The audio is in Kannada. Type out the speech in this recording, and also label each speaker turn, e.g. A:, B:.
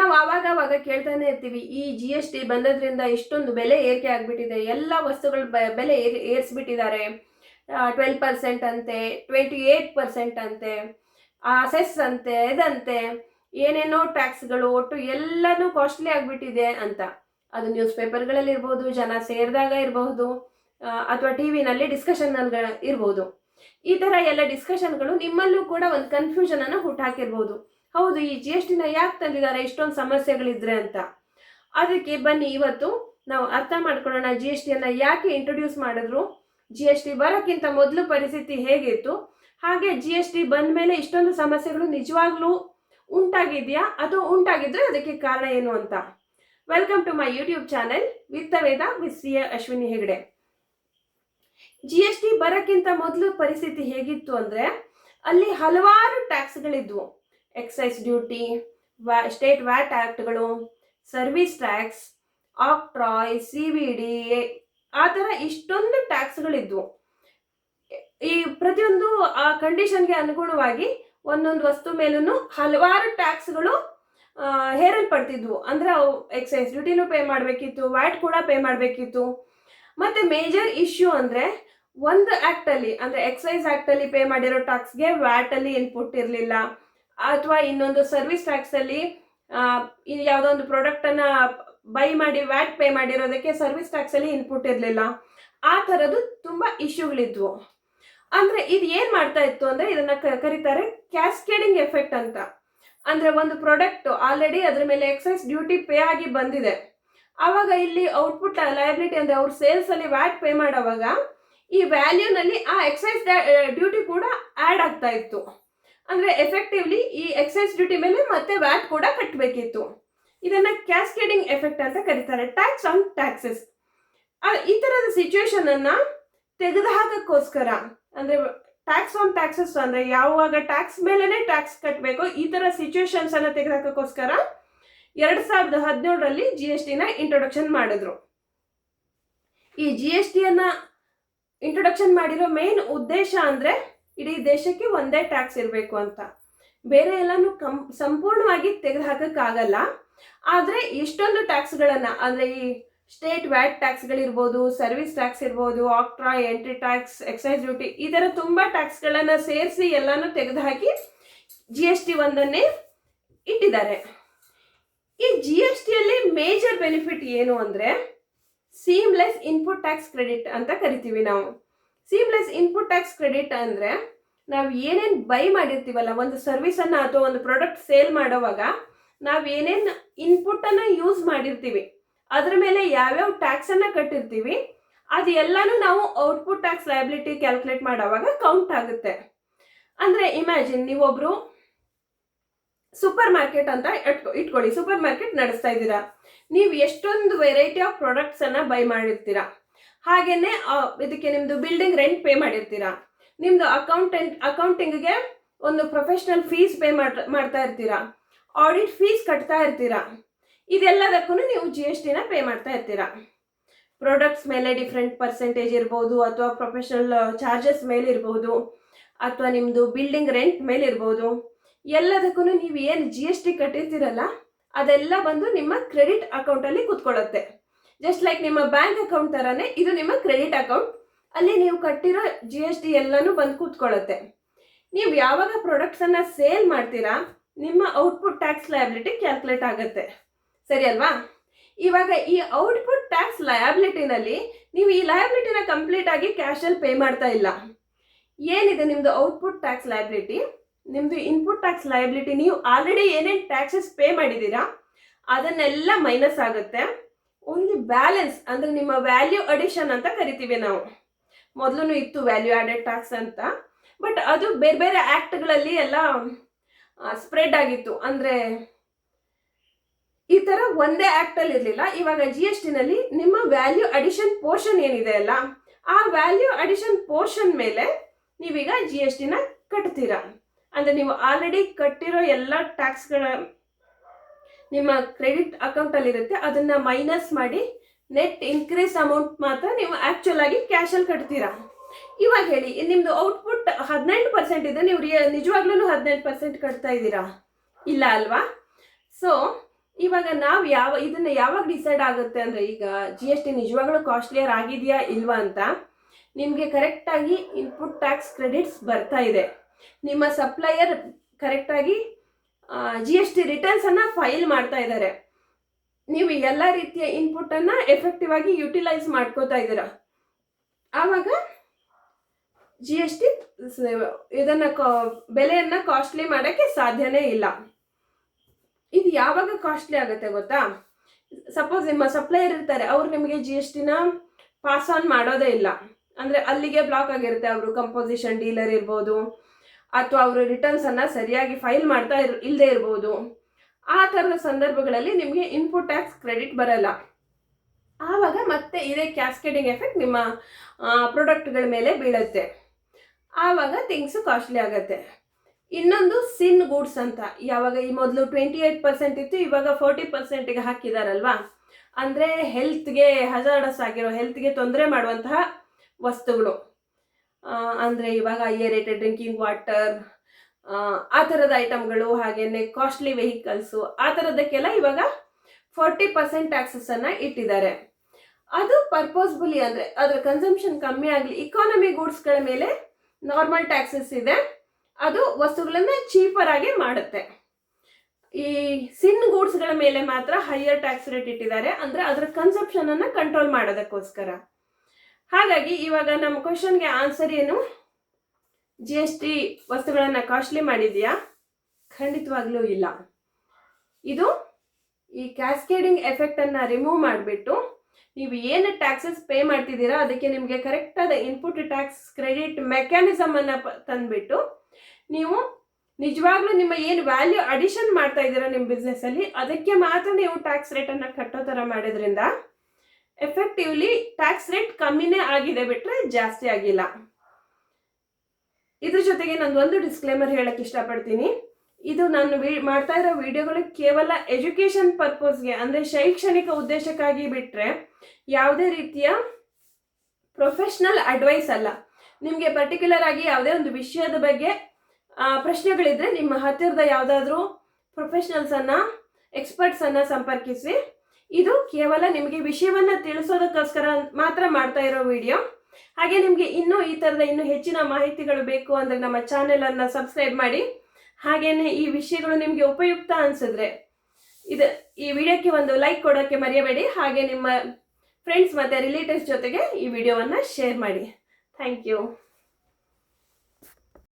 A: ನಾವು ಆವಾಗವಾಗ ಆವಾಗ ಕೇಳ್ತಾನೆ ಇರ್ತೀವಿ, ಈ ಜಿ ಎಸ್ ಟಿ ಬಂದದ್ರಿಂದ ಇಷ್ಟೊಂದು ಬೆಲೆ ಏರಿಕೆ ಆಗಿಬಿಟ್ಟಿದೆ, ಎಲ್ಲ ವಸ್ತುಗಳ ಬೆಲೆ ಏರ್, ಏರಿಸ್ಬಿಟ್ಟಿದ್ದಾರೆ. ಟ್ವೆಲ್ ಪರ್ಸೆಂಟ್ ಅಂತೆ ಟ್ವೆಂಟಿ ಏಯ್ಟ್ ಪರ್ಸೆಂಟ್ ಅಂತೆ ಸೆಸ್ ಅಂತೆ, ಇದಂತೆ, ಏನೇನೋ ಟ್ಯಾಕ್ಸ್ಗಳು ಒಟ್ಟು ಎಲ್ಲನೂ ಕಾಸ್ಟ್ಲಿ ಆಗಿಬಿಟ್ಟಿದೆ ಅಂತ. ಅದು ನ್ಯೂಸ್ ಪೇಪರ್ಗಳಲ್ಲಿ ಇರ್ಬೋದು, ಜನ ಸೇರಿದಾಗ ಇರಬಹುದು ಅಥವಾ ಟಿ ವಿನಲ್ಲಿ ಡಿಸ್ಕಷನ್ ಇರ್ಬೋದು. ಈ ಥರ ಎಲ್ಲ ಡಿಸ್ಕಷನ್ಗಳು ನಿಮ್ಮಲ್ಲೂ ಕೂಡ ಒಂದು ಕನ್ಫ್ಯೂಷನನ್ನು ಹುಟ್ಟಾಕಿರ್ಬೋದು ಹೌದು, ಈ ಜಿ ಎಸ್ ಟಿನ ಯಾಕೆ ತಂದಿದ್ದಾರೆ? ಇಷ್ಟೊಂದು ಸಮಸ್ಯೆಗಳಿದ್ರೆ ಅಂತ. ಅದಕ್ಕೆ ಬನ್ನಿ, ಇವತ್ತು ನಾವು ಅರ್ಥ ಮಾಡ್ಕೊಳ್ಳೋಣ ಜಿ ಎಸ್ ಟಿಯನ್ನು ಯಾಕೆ ಇಂಟ್ರೊಡ್ಯೂಸ್ ಮಾಡಿದ್ರು? ಜಿ ಎಸ್ ಟಿ ಬರೋಕ್ಕಿಂತ ಮೊದಲು ಪರಿಸ್ಥಿತಿ ಹೇಗಿತ್ತು? ಹಾಗೆ ಜಿ ಎಸ್ ಟಿ ಬಂದ ಮೇಲೆ ಇಷ್ಟೊಂದು ಸಮಸ್ಯೆಗಳು ನಿಜವಾಗ್ಲೂ ಉಂಟಾಗಿದೆಯಾ? ಅಥವಾ ಉಂಟಾಗಿದ್ರೆ ಅದಕ್ಕೆ ಕಾರಣ ಏನು ಅಂತ? Welcome to my YouTube channel with Veda, with C Ashwini Hegde. G S T ಬರೋಕ್ಕಿಂತ ಮೊದಲು ಪರಿಸ್ಥಿತಿ ಹೇಗಿತ್ತು ಅಂದರೆ, ಅಲ್ಲಿ ಹಲವಾರು ಟ್ಯಾಕ್ಸ್ಗಳಿದ್ವು ಎಕ್ಸೈಸ್ ಡ್ಯೂಟಿ ವ್ಯಾ state VAT ಆ್ಯಕ್ಟ್ಗಳು service tax octroi C V D ಆ ಥರ ಇಷ್ಟೊಂದು ಟ್ಯಾಕ್ಸ್ಗಳಿದ್ವು. ಈ ಪ್ರತಿಯೊಂದು, ಆ ಕಂಡೀಷನ್ಗೆ ಅನುಗುಣವಾಗಿ ಒಂದೊಂದು ವಸ್ತು ಮೇಲೂ ಹಲವಾರು ಟ್ಯಾಕ್ಸ್ಗಳು ಹೇರಲ್ಪಡ್ತಿದ್ವು. ಅಂದರೆ ಅವು ಎಕ್ಸೈಸ್ ಡ್ಯೂಟಿನೂ ಪೇ ಮಾಡಬೇಕಿತ್ತು, ವ್ಯಾಟ್ ಕೂಡ ಪೇ ಮಾಡಬೇಕಿತ್ತು. ಮತ್ತು ಮೇಜರ್ ಇಶ್ಯೂ ಅಂದರೆ ಒಂದು ಆ್ಯಕ್ಟಲ್ಲಿ ಅಂದರೆ ಎಕ್ಸೈಸ್ ಆ್ಯಕ್ಟಲ್ಲಿ ಪೇ ಮಾಡಿರೋ ಟ್ಯಾಕ್ಸ್ಗೆ ವ್ಯಾಟಲ್ಲಿ ಇನ್ಪುಟ್ ಇರಲಿಲ್ಲ. ಅಥವಾ ಇನ್ನೊಂದು ಸರ್ವಿಸ್ ಟ್ಯಾಕ್ಸಲ್ಲಿ ಯಾವುದೋ ಒಂದು ಪ್ರಾಡಕ್ಟನ್ನು ಬೈ ಮಾಡಿ ವ್ಯಾಟ್ ಪೇ ಮಾಡಿರೋದಕ್ಕೆ ಸರ್ವಿಸ್ ಟ್ಯಾಕ್ಸಲ್ಲಿ ಇನ್ಪುಟ್ ಇರಲಿಲ್ಲ. ಆ ಥರದ್ದು ತುಂಬ ಇಶ್ಯೂಗಳಿದ್ವು ಅಂದರೆ ಇದು ಏನು ಮಾಡ್ತಾ ಇತ್ತು ಅಂದರೆ ಇದನ್ನು ಕರೀತಾರೆ ಕ್ಯಾಸ್ಕೇಡಿಂಗ್ ಎಫೆಕ್ಟ್ ಅಂತ. ಅಂದರೆ ಒಂದು ಪ್ರಾಡಕ್ಟ್ ಆಲ್ರೆಡಿ ಅದ್ರ ಮೇಲೆ ಎಕ್ಸೈಸ್ ಡ್ಯೂಟಿ ಪೇ ಆಗಿ ಬಂದಿದೆ. ಆವಾಗ ಇಲ್ಲಿ ಔಟ್ಪುಟ್ ಲಯಬಿಲಿಟಿ ಅಂದರೆ ಅವ್ರ ಸೇಲ್ಸಲ್ಲಿ ವ್ಯಾಟ್ ಪೇ ಮಾಡುವಾಗ ಈ ವ್ಯಾಲ್ಯೂನಲ್ಲಿ ಆ ಎಕ್ಸೈಸ್ ಡ್ಯೂಟಿ ಕೂಡ ಆ್ಯಡ್ ಆಗ್ತಾ ಇತ್ತು. ಅಂದರೆ ಎಫೆಕ್ಟಿವ್ಲಿ ಈ ಎಕ್ಸೈಸ್ ಡ್ಯೂಟಿ ಮೇಲೆ ಮತ್ತೆ ವ್ಯಾಟ್ ಕೂಡ ಕಟ್ಟಬೇಕಿತ್ತು ಇದನ್ನು ಕ್ಯಾಸ್ಕೇಡಿಂಗ್ ಎಫೆಕ್ಟ್ ಅಂತ ಕರೀತಾರೆ. ಟ್ಯಾಕ್ಸ್ ಆನ್ ಟ್ಯಾಕ್ಸಸ್ ಈ ಥರದ ಸಿಚುವೇಶನನ್ನು ತೆಗೆದುಹಾಕಕ್ಕೋಸ್ಕರ, ಅಂದರೆ ಟ್ಯಾಕ್ಸ್ ಆನ್ ಟ್ಯಾಕ್ಸಸ್ ಅಂದರೆ ಯಾವಾಗ ಟ್ಯಾಕ್ಸ್ ಮೇಲೇ ಟ್ಯಾಕ್ಸ್ ಕಟ್ಟಬೇಕು ಈ ಥರ ಸಿಚುವೇಶನ್ಸನ್ನು ತೆಗೆದುಹಾಕಕ್ಕೋಸ್ಕರ ಎರಡು ಸಾವಿರದ ಹದಿನೇಳರಲ್ಲಿ ಜಿ ಎಸ್ ಟಿನ ಇಂಟ್ರೊಡಕ್ಷನ್ ಮಾಡಿದ್ರು. ಈ ಜಿ ಎಸ್ ಟಿಯನ್ನು ಇಂಟ್ರೊಡಕ್ಷನ್ ಮಾಡಿರೋ ಮೇನ್ ಉದ್ದೇಶ ಅಂದರೆ ಇಡೀ ದೇಶಕ್ಕೆ ಒಂದೇ ಟ್ಯಾಕ್ಸ್ ಇರಬೇಕು ಅಂತ. ಬೇರೆ ಎಲ್ಲನೂ ಕಂ, ಸಂಪೂರ್ಣವಾಗಿ ತೆಗೆದುಹಾಕಕ್ಕಾಗಲ್ಲ. ಆದರೆ ಇಷ್ಟೊಂದು ಟ್ಯಾಕ್ಸ್ಗಳನ್ನು, ಅಂದರೆ ಈ ಸ್ಟೇಟ್ ವ್ಯಾಟ್ ಟ್ಯಾಕ್ಸ್ಗಳಿರ್ಬೋದು, ಸರ್ವಿಸ್ ಟ್ಯಾಕ್ಸ್ ಇರ್ಬೋದು octroi entry tax, excise duty, ಈ ಥರ ತುಂಬ ಟ್ಯಾಕ್ಸ್ಗಳನ್ನು ಸೇರಿಸಿ ಎಲ್ಲನೂ ತೆಗೆದುಹಾಕಿ ಜಿ ಎಸ್ ಟಿ ಒಂದನ್ನೇ ಇಟ್ಟಿದ್ದಾರೆ. ಈ ಜಿ ಎಸ್ ಟಿಯಲ್ಲಿ ಮೇಜರ್ ಬೆನಿಫಿಟ್ ಏನು ಅಂದರೆ, ಸೀಮ್ಲೆಸ್ ಇನ್ಪುಟ್ ಟ್ಯಾಕ್ಸ್ ಕ್ರೆಡಿಟ್ ಅಂತ ಕರಿತೀವಿ ನಾವು. ಸೀಮ್ಲೆಸ್ ಇನ್ಪುಟ್ ಟ್ಯಾಕ್ಸ್ ಕ್ರೆಡಿಟ್ ಅಂದರೆ ನಾವು ಏನೇನು ಬೈ ಮಾಡಿರ್ತೀವಲ್ಲ, ಒಂದು ಸರ್ವಿಸನ್ನು ಅಥವಾ ಒಂದು ಪ್ರಾಡಕ್ಟ್ ಸೇಲ್ ಮಾಡೋವಾಗ ನಾವು ಏನೇನು ಇನ್ಪುಟ್ಟನ್ನು ಯೂಸ್ ಮಾಡಿರ್ತೀವಿ, ಅದ್ರ ಮೇಲೆ ಯಾವ್ಯಾವ ಟ್ಯಾಕ್ಸನ್ನು ಕಟ್ಟಿರ್ತೀವಿ, ಅದು ಎಲ್ಲನೂ ನಾವು ಔಟ್ಪುಟ್ ಟ್ಯಾಕ್ಸ್ ಲಯಬಿಲಿಟಿ ಕ್ಯಾಲ್ಕುಲೇಟ್ ಮಾಡೋವಾಗ ಕೌಂಟ್ ಆಗುತ್ತೆ. ಅಂದರೆ ಇಮ್ಯಾಜಿನ್ ನೀವೊಬ್ಬರು ಸೂಪರ್ ಮಾರ್ಕೆಟ್ ಅಂತ ಇಟ್ಕೊ, ಇಟ್ಕೊಳ್ಳಿ ಸೂಪರ್ ಮಾರ್ಕೆಟ್ ನಡೆಸ್ತಾ ಇದ್ದೀರಾ, ನೀವು ಎಷ್ಟೊಂದು ವೆರೈಟಿ ಆಫ್ ಪ್ರಾಡಕ್ಟ್ಸನ್ನು ಬೈ ಮಾಡಿರ್ತೀರಾ ಹಾಗೆಯೇ ಇದಕ್ಕೆ ನಿಮ್ಮದು ಬಿಲ್ಡಿಂಗ್ ರೆಂಟ್ ಪೇ ಮಾಡಿರ್ತೀರಾ. ನಿಮ್ಮದು ಅಕೌಂಟೆಂಟ್ ಅಕೌಂಟಿಂಗ್ಗೆ ಒಂದು ಪ್ರೊಫೆಷ್ನಲ್ ಫೀಸ್ ಪೇ ಮಾಡ್ತಾ ಇರ್ತೀರಾ. ಆಡಿಟ್ ಫೀಸ್ ಕಟ್ತಾ ಇರ್ತೀರಾ. ಇದೆಲ್ಲದಕ್ಕೂ ನೀವು ಜಿ ಎಸ್ ಟಿನ ಪೇ ಮಾಡ್ತಾ ಇರ್ತೀರಾ. ಪ್ರಾಡಕ್ಟ್ಸ್ ಮೇಲೆ ಡಿಫ್ರೆಂಟ್ ಪರ್ಸೆಂಟೇಜ್ ಇರ್ಬೋದು, ಅಥವಾ ಪ್ರೊಫೆಷನಲ್ ಚಾರ್ಜಸ್ ಮೇಲೆ ಇರ್ಬೋದು, ಅಥವಾ ನಿಮ್ಮದು ಬಿಲ್ಡಿಂಗ್ ರೆಂಟ್ ಮೇಲೆ ಇರ್ಬೋದು. ಎಲ್ಲದಕ್ಕೂ ನೀವು ಏನು ಜಿ ಎಸ್ ಟಿ ಕಟ್ಟಿರ್ತೀರಲ್ಲ, ಅದೆಲ್ಲ ಬಂದು ನಿಮ್ಮ ಕ್ರೆಡಿಟ್ ಅಕೌಂಟಲ್ಲಿ ಕೂತ್ಕೊಳ್ಳುತ್ತೆ. ಜಸ್ಟ್ ಲೈಕ್ ನಿಮ್ಮ ಬ್ಯಾಂಕ್ ಅಕೌಂಟ್ ಥರನೇ ಇದು ನಿಮ್ಮ ಕ್ರೆಡಿಟ್ ಅಕೌಂಟ್ ಅಲ್ಲಿ ನೀವು ಕಟ್ಟಿರೋ ಜಿ ಎಸ್ ಟಿ ಎಲ್ಲನೂ ಬಂದು ಕೂತ್ಕೊಳ್ಳುತ್ತೆ. ನೀವು ಯಾವಾಗ ಪ್ರಾಡಕ್ಟ್ಸನ್ನು ಸೇಲ್ ಮಾಡ್ತೀರಾ, ನಿಮ್ಮ ಔಟ್ಪುಟ್ ಟ್ಯಾಕ್ಸ್ ಲಯಬಿಲಿಟಿ ಕ್ಯಾಲ್ಕುಲೇಟ್ ಆಗುತ್ತೆ. ಸರಿ ಅಲ್ವಾ? ಇವಾಗ ಈ ಔಟ್ಪುಟ್ ಟ್ಯಾಕ್ಸ್ ಲಯಾಬಿಲಿಟಿನಲ್ಲಿ ನೀವು ಈ ಲಯಾಬಿಲಿಟಿನ ಕಂಪ್ಲೀಟ್ ಆಗಿ ಕ್ಯಾಶಲ್ಲಿ ಪೇ ಮಾಡ್ತಾ ಇಲ್ಲ. ಏನಿದೆ ನಿಮ್ಮದು ಔಟ್ಪುಟ್ ಟ್ಯಾಕ್ಸ್ ಲಯಬಿಲಿಟಿ ನಿಮ್ಮದು ಇನ್ಪುಟ್ ಟ್ಯಾಕ್ಸ್ ಲಯಬಿಲಿಟಿ ನೀವು ಆಲ್ರೆಡಿ ಏನೇನು ಟ್ಯಾಕ್ಸಸ್ ಪೇ ಮಾಡಿದ್ದೀರಾ, ಅದನ್ನೆಲ್ಲ ಮೈನಸ್ ಆಗುತ್ತೆ. ಓನ್ಲಿ ಬ್ಯಾಲೆನ್ಸ್ ಅಂದ್ರೆ ನಿಮ್ಮ ವ್ಯಾಲ್ಯೂ ಅಡಿಷನ್ ಅಂತ ಕರಿತೀವಿ ನಾವು. ಮೊದಲು ಇತ್ತು ವ್ಯಾಲ್ಯೂ ಆಡೆಡ್ ಟ್ಯಾಕ್ಸ್ ಅಂತ. ಬಟ್ ಅದು ಬೇರೆ ಬೇರೆ ಆ್ಯಕ್ಟ್ಗಳಲ್ಲಿ ಎಲ್ಲ ಸ್ಪ್ರೆಡ್ ಆಗಿತ್ತು. ಅಂದರೆ ಈ ಥರ ಒಂದೇ ಆ್ಯಕ್ಟಲ್ಲಿ ಇರಲಿಲ್ಲ. ಇವಾಗ ಜಿ ಎಸ್ ಟಿನಲ್ಲಿ ನಿಮ್ಮ ವ್ಯಾಲ್ಯೂ ಅಡಿಷನ್ ಪೋರ್ಷನ್ ಏನಿದೆ ಅಲ್ಲ, ಆ ವ್ಯಾಲ್ಯೂ ಅಡಿಷನ್ ಪೋರ್ಷನ್ ಮೇಲೆ ನೀವೀಗ ಜಿ ಎಸ್ ಟಿನ ಕಟ್ತೀರಾ. ಅಂದರೆ ನೀವು ಆಲ್ರೆಡಿ ಕಟ್ಟಿರೋ ಎಲ್ಲ ಟ್ಯಾಕ್ಸ್ಗಳ ನಿಮ್ಮ ಕ್ರೆಡಿಟ್ ಅಕೌಂಟಲ್ಲಿರುತ್ತೆ ಅದನ್ನು ಮೈನಸ್ ಮಾಡಿ ನೆಟ್ ಇನ್ಕ್ರೀಸ್ ಅಮೌಂಟ್ ಮಾತ್ರ ನೀವು ಆ್ಯಕ್ಚುಲ್ ಆಗಿ ಕ್ಯಾಶಲ್ಲಿ ಕಟ್ತೀರಾ? ಇವಾಗ ಹೇಳಿ ನಿಮ್ಮದು ಔಟ್ಪುಟ್ ಹದಿನೆಂಟು ಪರ್ಸೆಂಟ್ ಇದೆ, ನೀವು ನಿಜವಾಗ್ಲೂ ಹದಿನೆಂಟು ಪರ್ಸೆಂಟ್ ಕಟ್ತಾ ಇದ್ದೀರಾ? ಇಲ್ಲ ಅಲ್ವಾ? ಸೊ ಇವಾಗ ನಾವು ಯಾವ, ಇದನ್ನ ಯಾವಾಗ ಡಿಸೈಡ್ ಆಗುತ್ತೆ ಅಂದರೆ ಈಗ ಜಿ ಎಸ್ ಟಿ ನಿಜವಾಗ್ಲೂ ಕಾಸ್ಟ್ಲಿಯರ್ ಆಗಿದೆಯಾ ಇಲ್ವಾ ಅಂತ ನಿಮಗೆ ಕರೆಕ್ಟಾಗಿ ಇನ್ಪುಟ್ ಟ್ಯಾಕ್ಸ್ ಕ್ರೆಡಿಟ್ಸ್ ಬರ್ತಾ ಇದೆ. ನಿಮ್ಮ ಸಪ್ಲೈಯರ್ ಕರೆಕ್ಟಾಗಿ ಜಿ ಎಸ್ ಟಿ ರಿಟರ್ನ್ಸನ್ನು ಫೈಲ್ ಮಾಡ್ತಾ ಇದ್ದಾರೆ ನೀವು ಎಲ್ಲ ರೀತಿಯ ಇನ್ಪುಟನ್ನು ಎಫೆಕ್ಟಿವ್ ಆಗಿ ಯುಟಿಲೈಸ್ ಮಾಡ್ಕೋತಾ ಇದ್ದೀರಾ. ಆವಾಗ ಜಿ ಎಸ್ ಟಿ ಇದನ್ನು ಕಾ ಬೆಲೆಯನ್ನು ಕಾಸ್ಟ್ಲಿ ಮಾಡೋಕ್ಕೆ ಸಾಧ್ಯನೇ ಇಲ್ಲ. ಇದು ಯಾವಾಗ ಕಾಸ್ಟ್ಲಿ ಆಗುತ್ತೆ ಗೊತ್ತಾ? ಸಪೋಸ್ ನಿಮ್ಮ ಸಪ್ಲೈಯರ್ ಇರ್ತಾರೆ, ಅವ್ರು ನಿಮಗೆ ಜಿ ಎಸ್ ಟಿನ ಪಾಸ್ ಆನ್ ಮಾಡೋದೇ ಇಲ್ಲ. ಅಂದರೆ ಅಲ್ಲಿಗೆ ಬ್ಲಾಕ್ ಆಗಿರುತ್ತೆ, ಅವರು ಕಂಪೋಸಿಷನ್ ಡೀಲರ್ ಇರ್ಬೋದು ಅಥವಾ ಅವರು ರಿಟರ್ನ್ಸನ್ನು ಸರಿಯಾಗಿ ಫೈಲ್ ಮಾಡ್ತಾ ಇರ್ ಇಲ್ಲದೆ ಇರ್ಬೋದು. ಆ ಥರದ ಸಂದರ್ಭಗಳಲ್ಲಿ ನಿಮಗೆ ಇನ್ಪುಟ್ ಟ್ಯಾಕ್ಸ್ ಕ್ರೆಡಿಟ್ ಬರಲ್ಲ. ಆವಾಗ ಮತ್ತೆ ಇದೇ ಕ್ಯಾಸ್ಕೇಡಿಂಗ್ ಎಫೆಕ್ಟ್ ನಿಮ್ಮ ಪ್ರಾಡಕ್ಟ್ಗಳ ಮೇಲೆ ಬೀಳುತ್ತೆ. ಆವಾಗ ಥಿಂಗ್ಸು ಕಾಸ್ಟ್ಲಿ ಆಗುತ್ತೆ. ಇನ್ನೊಂದು ಸಿನ್ ಗೂಡ್ಸ್ ಅಂತ. ಯಾವಾಗ ಈ ಮೊದಲು ಟ್ವೆಂಟಿ ಏಯ್ಟ್ ಪರ್ಸೆಂಟ್ ಇತ್ತು, ಇವಾಗ ಫೋರ್ಟಿ ಪರ್ಸೆಂಟಿಗೆ ಹಾಕಿದಾರಲ್ವಾ? ಅಂದರೆ ಹೆಲ್ತ್ಗೆ ಹಜಾರ್ಡಸ್ ಆಗಿರೋ ಹೆಲ್ತ್ಗೆ ತೊಂದರೆ ಮಾಡುವಂತಹ ವಸ್ತುಗಳು. ಅಂದರೆ ಇವಾಗ ಏರೇಟೆಡ್ ಡ್ರಿಂಕಿಂಗ್ ವಾಟರ್ ಆ ಥರದ ಐಟಮ್ಗಳು ಹಾಗೆಯೇ ಕಾಸ್ಟ್ಲಿ ವೆಹಿಕಲ್ಸು ಆ ಥರದಕ್ಕೆಲ್ಲ ಇವಾಗ ಫೋರ್ಟಿ ಪರ್ಸೆಂಟ್ ಟ್ಯಾಕ್ಸಸನ್ನು ಇಟ್ಟಿದ್ದಾರೆ. ಅದು ಪರ್ಪೋಸ್ಬುಲಿ ಅಂದರೆ ಅದರ ಕನ್ಸಂಪ್ಷನ್ ಕಮ್ಮಿ ಆಗಲಿ ಇಕಾನಮಿ ಗೂಡ್ಸ್ಗಳ ಮೇಲೆ ನಾರ್ಮಲ್ ಟ್ಯಾಕ್ಸಸ್ ಇದೆ. ಅದು ವಸ್ತುಗಳನ್ನು ಚೀಪರ್ ಆಗಿ ಮಾಡುತ್ತೆ. ಈ ಸಿನ್ ಗೂಡ್ಸ್ಗಳ ಮೇಲೆ ಮಾತ್ರ ಹೈಯರ್ ಟ್ಯಾಕ್ಸ್ ರೇಟ್ ಇಟ್ಟಿದ್ದಾರೆ. ಅಂದರೆ ಅದರ ಕನ್ಸಂಪ್ಷನನ್ನು ಕಂಟ್ರೋಲ್ ಮಾಡೋದಕ್ಕೋಸ್ಕರ. ಹಾಗಾಗಿ ಇವಾಗ ನಮ್ಮ ಕ್ವಶನ್ಗೆ ಆನ್ಸರ್ ಏನು? ಜಿ ಎಸ್ ಟಿ ವಸ್ತುಗಳನ್ನು ಕಾಸ್ಟ್ಲಿ ಮಾಡಿದೆಯಾ? ಖಂಡಿತವಾಗ್ಲೂ ಇಲ್ಲ. ಇದು ಈ ಕ್ಯಾಸ್ಕೇಡಿಂಗ್ ಎಫೆಕ್ಟನ್ನು ರಿಮೂವ್ ಮಾಡಿಬಿಟ್ಟು ನೀವು ಏನು ಟ್ಯಾಕ್ಸಸ್ ಪೇ ಮಾಡ್ತಿದ್ದೀರಾ, ಅದಕ್ಕೆ ನಿಮಗೆ ಕರೆಕ್ಟಾದ ಇನ್ಪುಟ್ ಟ್ಯಾಕ್ಸ್ ಕ್ರೆಡಿಟ್ ಮೆಕ್ಯಾನಿಸಮನ್ನು ತಂದುಬಿಟ್ಟು ನೀವು ನಿಜವಾಗ್ಲೂ ನಿಮ್ಮ ಏನು ವ್ಯಾಲ್ಯೂ ಅಡಿಷನ್ ಮಾಡ್ತಾ ಇದ್ದೀರಾ ನಿಮ್ಮ ಬಿಸ್ನೆಸ್ಸಲ್ಲಿ ಅದಕ್ಕೆ ಮಾತ್ರ ನೀವು ಟ್ಯಾಕ್ಸ್ ರೇಟನ್ನು ಕಟ್ಟೋ ಥರ ಮಾಡೋದ್ರಿಂದ ಎಫೆಕ್ಟಿವ್ಲಿ ಟ್ಯಾಕ್ಸ್ ರೇಟ್ ಕಮ್ಮಿನೇ ಆಗಿದೆ ಬಿಟ್ಟರೆ ಜಾಸ್ತಿ ಆಗಿಲ್ಲ. ಇದ್ರ ಜೊತೆಗೆ ನಂದು ಒಂದು ಡಿಸ್ಕ್ಲೇಮರ್ ಹೇಳಕ್ಕೆ ಇಷ್ಟಪಡ್ತೀನಿ. ಇದು ನಾನು ಮಾಡ್ತಾ ಇರೋ ವಿಡಿಯೋಗಳು ಕೇವಲ ಎಜುಕೇಷನ್ ಪರ್ಪಸ್ಗೆ ಅಂದರೆ ಶೈಕ್ಷಣಿಕ ಉದ್ದೇಶಕ್ಕಾಗಿ ಬಿಟ್ಟರೆ ಯಾವುದೇ ರೀತಿಯ ಪ್ರೊಫೆಷ್ನಲ್ ಅಡ್ವೈಸ್ ಅಲ್ಲ. ನಿಮಗೆ ಪರ್ಟಿಕ್ಯುಲರ್ ಆಗಿ ಯಾವುದೇ ಒಂದು ವಿಷಯದ ಬಗ್ಗೆ ಪ್ರಶ್ನೆಗಳಿದ್ರೆ ನಿಮ್ಮ ಹತ್ತಿರದ ಯಾವುದಾದ್ರೂ ಪ್ರೊಫೆಷ್ನಲ್ಸನ್ನು ಎಕ್ಸ್ಪರ್ಟ್ಸನ್ನು ಸಂಪರ್ಕಿಸಿ. ಇದು ಕೇವಲ ನಿಮಗೆ ವಿಷಯವನ್ನು ತಿಳಿಸೋದಕ್ಕೋಸ್ಕರ ಮಾತ್ರ ಮಾಡ್ತಾ ಇರೋ ವಿಡಿಯೋ ಹಾಗೆ ನಿಮಗೆ ಇನ್ನೂ ಈ ಥರದ ಇನ್ನೂ ಹೆಚ್ಚಿನ ಮಾಹಿತಿಗಳು ಬೇಕು ಅಂದರೆ ನಮ್ಮ ಚಾನೆಲನ್ನು ಸಬ್ಸ್ಕ್ರೈಬ್ ಮಾಡಿ. ಹಾಗೆಯೇ ಈ ವಿಷಯಗಳು ನಿಮಗೆ ಉಪಯುಕ್ತ ಅನಿಸಿದ್ರೆ ಇದು ಈ ವಿಡಿಯೋಕ್ಕೆ ಒಂದು ಲೈಕ್ ಕೊಡೋಕ್ಕೆ ಮರೆಯಬೇಡಿ. ಹಾಗೆ ನಿಮ್ಮ ಫ್ರೆಂಡ್ಸ್ ಮತ್ತು ರಿಲೇಟಿವ್ಸ್ ಜೊತೆಗೆ ಈ ವಿಡಿಯೋವನ್ನು ಶೇರ್ ಮಾಡಿ. Thank you